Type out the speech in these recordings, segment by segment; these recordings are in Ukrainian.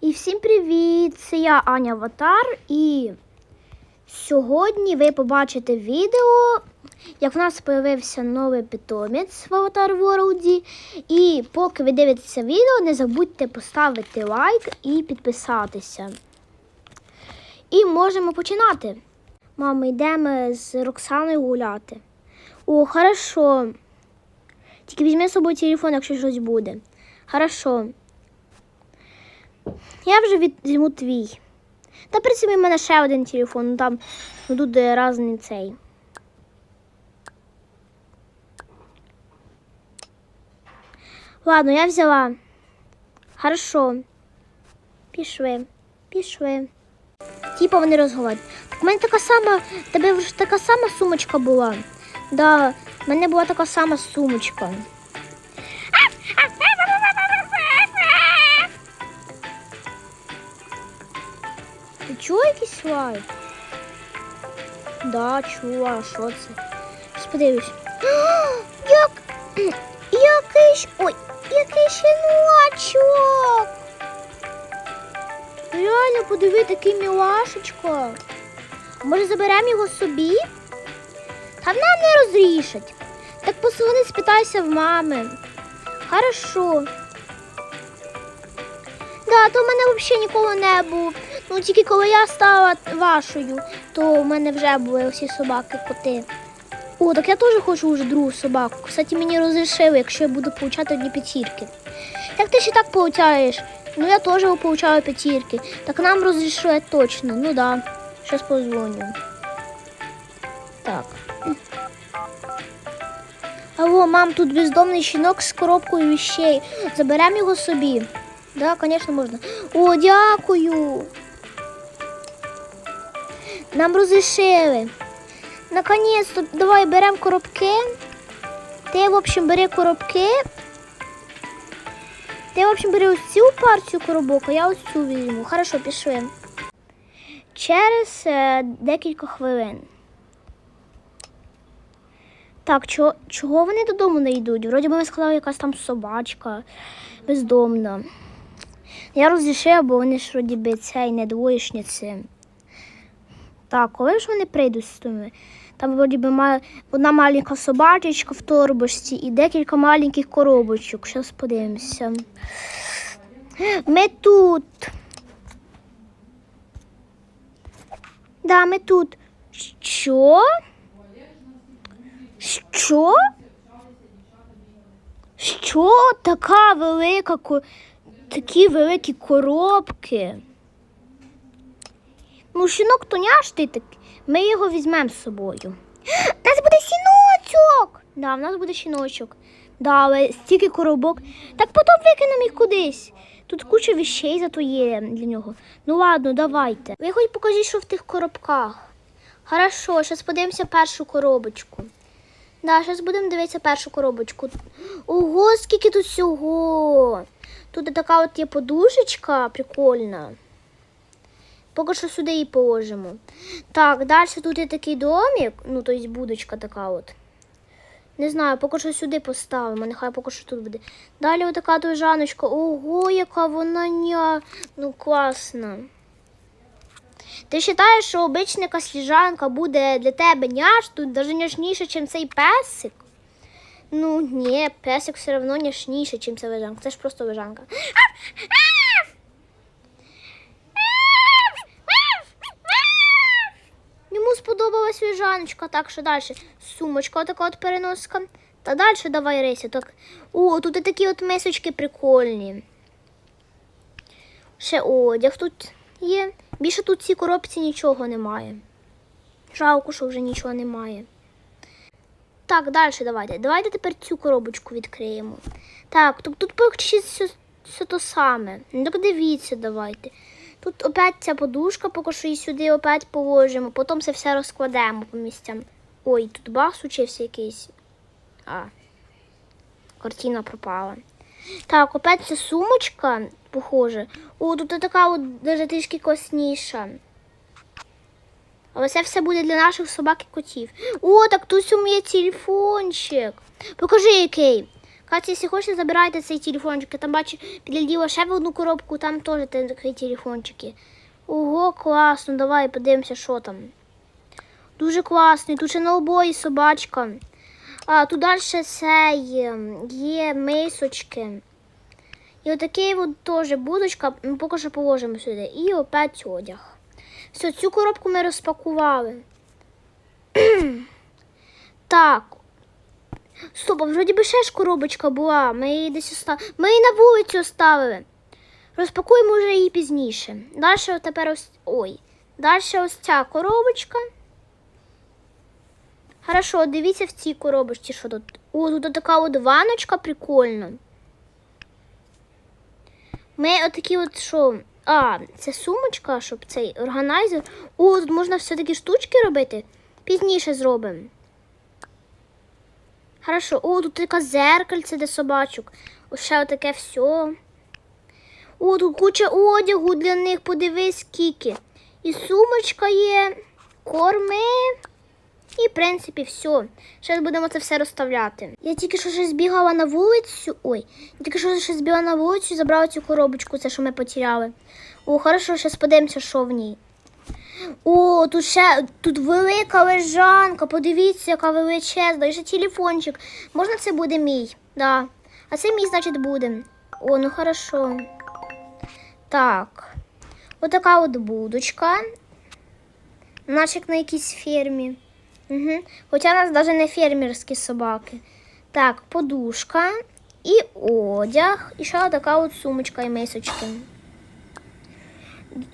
І всім привіт! Це я Аня Аватар. І сьогодні ви побачите відео, як в нас з'явився новий питомець в Аватар World. І поки ви дивитеся відео, не забудьте поставити лайк і підписатися. І можемо починати. Мама, йдемо з Роксаною гуляти. О, хорошо. Тільки візьми з собою телефон, якщо щось буде. Хорошо. Я вже візьму твій. Та при в мене ще один телефон, ну там ну, тут різний цей. Ладно, я взяла. Хорошо. Пішли. Пішли. Типа вони розговорюють. Так в мене така сама, тебе вже така сама сумочка була. Да, в мене була така сама сумочка. Чула якийсь лайк? Да, чула, що це? Щас подивлюсь. Як? Який ж. Ой, який щеночок! Реально, подиви, такий мілашечко. Може заберемо його собі? Та нам не розрішать. Так позвони, спитайся в мами. Хорошо. Да, то в мене взагалі ніколи не було. Ну тільки коли я стала вашою, то в мене вже були усі собаки, коти. О, так я теж хочу вже другу собаку. Кстати, мені розрішили, якщо я буду получати одні п'ятірки. Як ти ще так получаєш? Ну я теж получаю п'ятірки. Так нам розрішили точно. Ну да. Щас позвоню. Так. Алло, мам, тут бездомний щінок з коробкою вещей. Заберемо його собі. Да, звісно, можна. О, дякую. Нам розрішили. Наконець-то давай беремо коробки. Ти, в общем, бери коробки. Ти, в общем, бери ось цю партію коробок, а я ось цю візьму. Хорошо, пішли. Через е, декілька хвилин. Так, чого, чого вони додому не йдуть? Вроді би ми сказали, якась там собачка бездомна. Я розрішила, бо вони ж вроді би цей не двоєшниці. Так, коли ж вони прийдуть з тими? Там вроді би одна маленька собачечка в торбочці і декілька маленьких коробочок. Зараз подивимося. Ми тут. Да, ми тут. Що? Що? Що така велика такі великі коробки? Ну, щінок то няштий такий. Ми його візьмемо з собою. У нас буде щіночок! Да, в нас буде щіночок. Да, але стільки коробок. Так потім викинемо їх кудись. Тут куча вещей зато є для нього. Ну ладно, давайте. Ви хоч покажіть, що в тих коробках. Хорошо, зараз подивимося першу коробочку. Да, зараз будемо дивитися першу коробочку. Ого, скільки тут всього. Тут така от є подушечка прикольна. Поки що сюди її положимо. Так, далі тут є такий домик, ну, тобто будочка така от. Не знаю, поки що сюди поставимо, нехай поки що тут буде. Далі отака тут жаночка. Ого, яка вона ня. Ну, класна. Ти вважаєш, що обична якась ліжанка буде для тебе няш, тут навіть няшніше, ніж цей песик? Ну, ні, песик все одно няшніше, ніж ця лежанка. Це ж просто лежанка. Сподобалась лежаночка, так що далі. Сумочка, така от переноска. Та далі давай рейся. Так. О, тут і такі от мисочки прикольні. Ще одяг тут є. Більше тут в цій коробці нічого немає. Жалко, що вже нічого немає. Так, далі давайте. Давайте тепер цю коробочку відкриємо. Так, тут, тут поки все, все то саме. Ну так дивіться, давайте. Тут опять ця подушка, поки що її сюди опять положимо, потім це все розкладемо по місцям. Ой, тут баг случився якийсь. А, картина пропала. Так, опять ця сумочка, похоже. О, тут така от даже трішки класніша. Але це все буде для наших собак і котів. О, так тут у мене телефончик. Покажи який. Катя, якщо хочете, забирайте цей телефончик. Я там бачу, підгляділа ще в одну коробку, там теж такі телефончики. Ого, класно, давай подивимося, що там. Дуже класний, тут ще на обої собачка. А тут далі цей є, є мисочки. І отакий от теж будочка, ми поки що положимо сюди. І опять одяг. Все, цю коробку ми розпакували. так. Стоп, а вроді би ще ж коробочка була. Ми її десь оставили. Ми її на вулицю оставили. Розпакуємо вже її пізніше. Далі тепер ось. Ой. Далі ось ця коробочка. Хорошо, дивіться в цій коробочці, що тут. О, тут така от ваночка прикольна. Ми отакі от що. А, це сумочка, щоб цей органайзер. О, тут можна все-таки штучки робити. Пізніше зробимо. Хорошо. О, тут таке зеркальце для собачок. Ось ще отаке все. О, тут куча одягу для них, подивись, скільки. І сумочка є, корми. І, в принципі, все. Зараз будемо це все розставляти. Я тільки що щось бігала на вулицю. Ой, я тільки що щось бігала на вулицю і забрала цю коробочку, це що ми потеряли. О, хорошо, зараз подивимося, що в ній. О, тут ще тут велика лежанка. Подивіться, яка величезна. І ще телефончик. Можна це буде мій? Да. А це мій, значить, буде. О, ну хорошо. Так. Отака от будочка. Наче як на якійсь фермі. Угу. Хоча у нас навіть не фермерські собаки. Так, подушка і одяг. І ще така от сумочка і мисочки.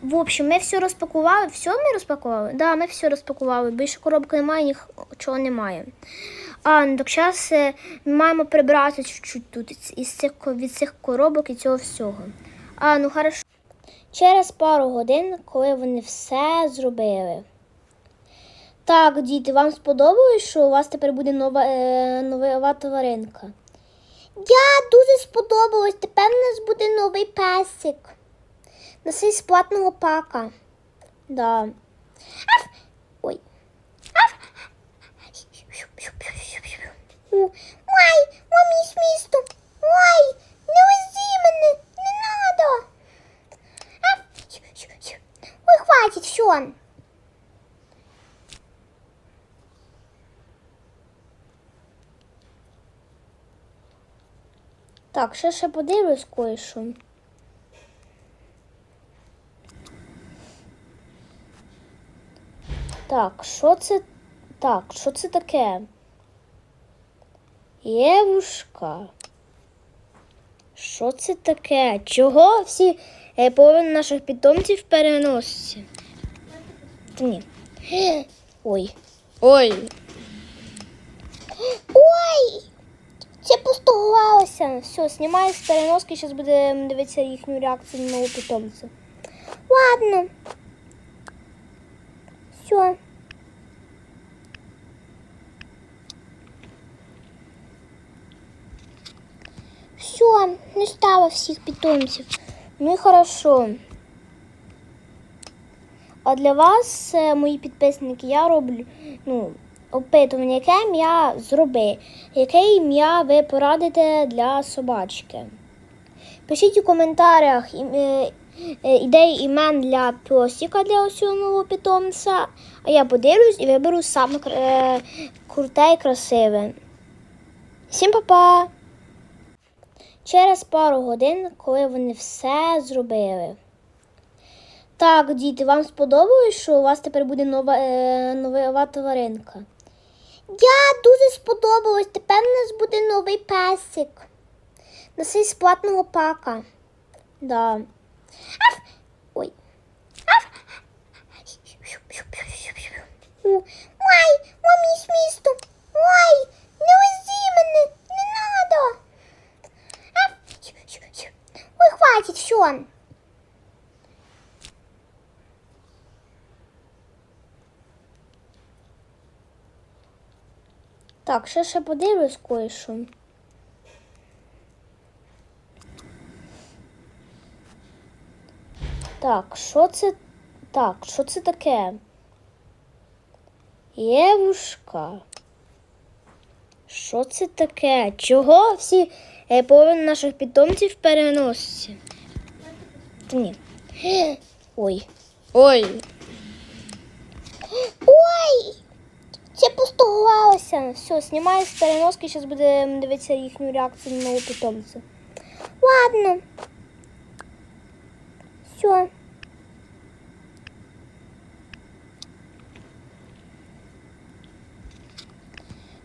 В общем, ми все розпакували. Все ми розпакували? Так, да, ми все розпакували. Більше коробки немає, нічого немає. А, ну так зараз ми маємо прибрати чуть-чуть тут із цих, від цих коробок і цього всього. А, ну хорошо. Через пару годин, коли вони все зробили. Так, діти, вам сподобалось, що у вас тепер буде нова, е, нова тваринка? Я дуже сподобалось. Тепер у нас буде новий песик. Із платного пака. Да. Аф! Ой. Аф! Ой, мій смісто. Ой, не вези мене, не надо. Аф! Ой, хватить, все. Так, ще ще подивлюсь кое-що. Так, що це? Так, що це таке? Євушка. Що це таке? Чого всі е, половина наших питомців переноситься? Та ні. Ой. Ой. Ой! Це постугувалося. Все, знімаю з переноски, зараз будемо дивитися їхню реакцію на нового питомця. Ладно. Все. Все, не стало всіх питомців. Ну і хорошо. А для вас, е, мої підписники, я роблю ну, опитування, яке ім'я зроби, яке ім'я ви порадите для собачки. Пишіть у коментарях е, е, імен для песика для нового питомця, а я подивлюсь і виберу саме е, круте і красиве. Всім па-па! Через пару годин, коли вони все зробили. Так, діти, вам сподобалось, що у вас тепер буде нова, е, нова тваринка? Я дуже сподобалось. Тепер у нас буде новий песик. Нас із платного пака. Да. Аф! Ой. Аф! Ой, мій смісто. Ой, не вези мене, не надо. Аф! Ой, хватить, все. Так, ще ще подивлюсь кое-що. Так, що це? Так, що це таке? Євушка. Що це таке? Чого всі е, половина наших питомців переносяться? Ні. Ой. Ой. Ой! Це пустувалося. Все, знімаю з переноски, зараз будемо дивитися їхню реакцію на нового питомця. Ладно. Все.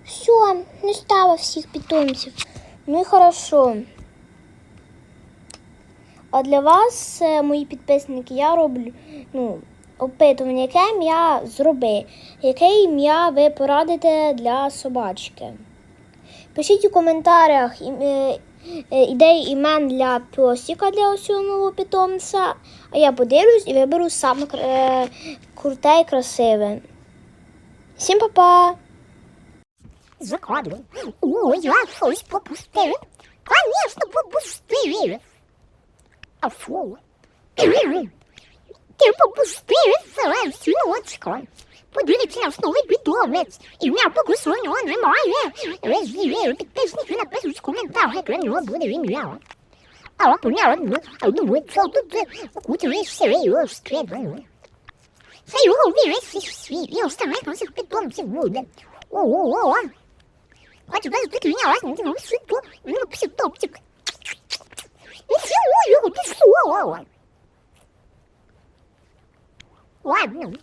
Все, не стало всіх питомців. Ну і хорошо. А для вас, е, мої підписники, я роблю ну, опитування, яке ім'я зроби, яке ім'я ви порадите для собачки. Пишіть у коментарях е, е, ідеї імен для песика для ось цього нового питомця, а я подивлюсь і виберу саме е, круте і красиве. Всім па-па! Закладывай. Ой, я щось пропустив. Конечно, пропустив. А фу. Ти пропустив це сіночко. Подивіться на. І в мене поки що нього немає. Розвіваю підписники напишуть в коментарях, як нього буде ім'я. А понятно, а що тут куча серйозно скребано. Це його виріс світ, і останніх наших підомців буде. О-о-о. Хочу даже ты меня раз, ну что? Ну, пситопчик. Ничего, ты что? Ладно.